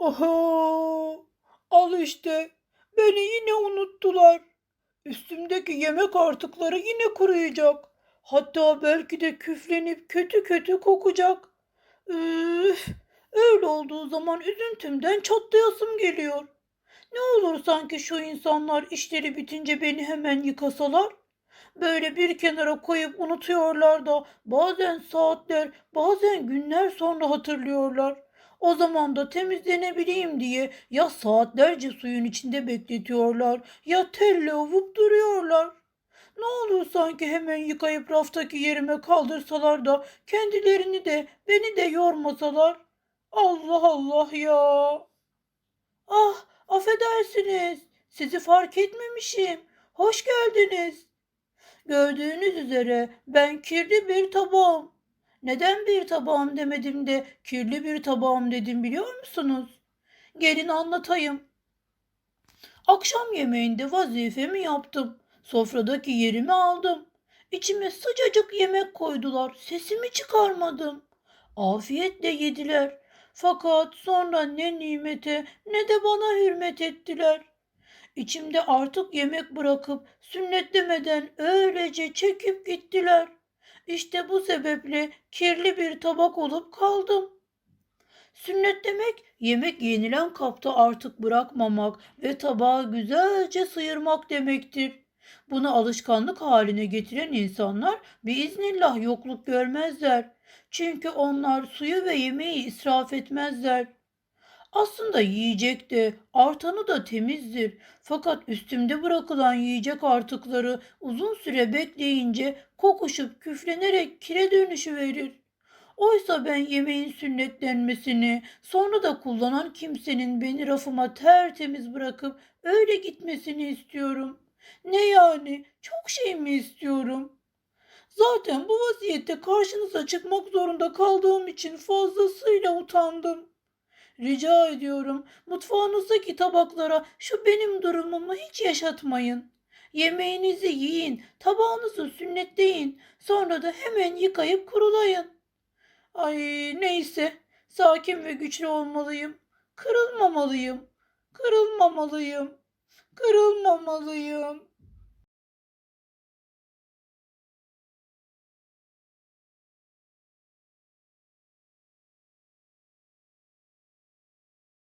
Oho! Al işte. Beni yine unuttular. Üstümdeki yemek artıkları yine kuruyacak. Hatta belki de küflenip kötü kötü kokacak. Üf! Öyle olduğu zaman üzüntümden çatlayasım geliyor. Ne olur sanki şu insanlar işleri bitince beni hemen yıkasalar? Böyle bir kenara koyup unutuyorlar da bazen saatler, bazen günler sonra hatırlıyorlar. O zaman da temizlenebileyim diye ya saatlerce suyun içinde bekletiyorlar ya telle ovup duruyorlar. Ne olur sanki hemen yıkayıp raftaki yerime kaldırsalar da kendilerini de beni de yormasalar. Allah Allah ya. Ah, affedersiniz. Sizi fark etmemişim. Hoş geldiniz. Gördüğünüz üzere ben kirli bir tabağım. Neden bir tabağım demedim de kirli bir tabağım dedim biliyor musunuz? Gelin anlatayım. Akşam yemeğinde vazifemi yaptım. Sofradaki yerimi aldım. İçime sıcacık yemek koydular. Sesimi çıkarmadım. Afiyetle yediler. Fakat sonra ne nimete ne de bana hürmet ettiler. İçimde artık yemek bırakıp sünnet demeden öylece çekip gittiler. İşte bu sebeple kirli bir tabak olup kaldım. Sünnet demek yemek yenilen kapta artık bırakmamak ve tabağı güzelce sıyırmak demektir. Bunu alışkanlık haline getiren insanlar biiznillah yokluk görmezler. Çünkü onlar suyu ve yemeği israf etmezler. Aslında yiyecek de artanı da temizdir. Fakat üstümde bırakılan yiyecek artıkları uzun süre bekleyince kokuşup küflenerek kire dönüşü verir. Oysa ben yemeğin sünnetlenmesini, sonra da kullanan kimsenin beni rafıma tertemiz bırakıp öyle gitmesini istiyorum. Ne yani? Çok şey mi istiyorum? Zaten bu vaziyette karşınıza çıkmak zorunda kaldığım için fazlasıyla utandım. Rica ediyorum mutfağınızdaki tabaklara şu benim durumumu hiç yaşatmayın. Yemeğinizi yiyin, tabağınızı sünnetleyin, sonra da hemen yıkayıp kurulayın. Ay neyse, sakin ve güçlü olmalıyım. Kırılmamalıyım, kırılmamalıyım, kırılmamalıyım.